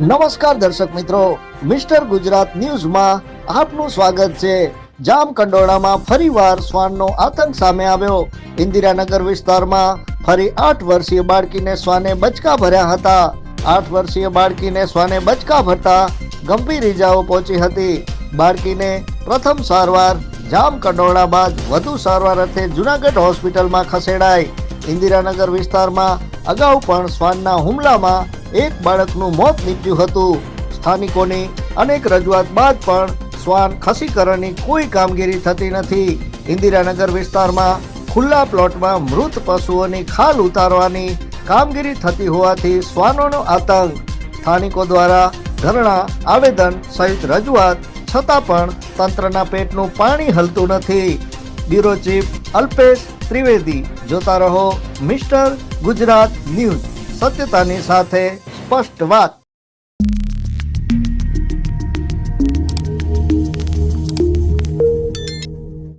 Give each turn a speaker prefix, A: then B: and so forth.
A: નમસ્કાર દર્શક મિત્રો, મિસ્ટર ગુજરાત ન્યૂઝમાં આપનું સ્વાગત છે. જામ કંડોળામાં ફરીવાર શ્વાનનો આતંક સામે આવ્યો. ઇન્દિરાનગર વિસ્તારમાં ફરી આઠ વર્ષીય બાળકીને શ્વાને બચકા ભર્યા હતા. આઠ વર્ષીય બાળકીને શ્વાને બચકા ભરતા ગંભીર ઈજાઓ પહોંચી હતી. બાળકીને પ્રથમ સારવાર, જામ કંડોળા બાદ વધુ સારવાર અર્થે જુનાગઢ હોસ્પિટલમાં ખસેડાઈ. ઇન્દિરાનગર વિસ્તારમાં અગાઉ પણ શ્વાનના હુમલામાં એક બાળકનું મોત નીપજ્યું હતું. સ્થાનિકોની અનેક રજૂઆત બાદ પણ શ્વાન ખસીકરણની કોઈ કામગીરી થતી નથી. ઇન્દિરાનગર વિસ્તારમાં ખુલ્લા પ્લોટમાં મૃત પશુઓની ખાલ ઉતારવાની કામગીરી થતી હોવાથી શ્વાનોનો આતંક. સ્થાનિકો દ્વારા ધરણા, આવેદન સહિત રજૂઆત છતાં પણ તંત્રના પેટનું પાણી હલતું નથી. Bureau chief Alpesh Trivedi. જોતા રહો મિસ્ટર ગુજરાત ન્યૂઝ. સત્યતાની સાથે સ્પષ્ટ વાત.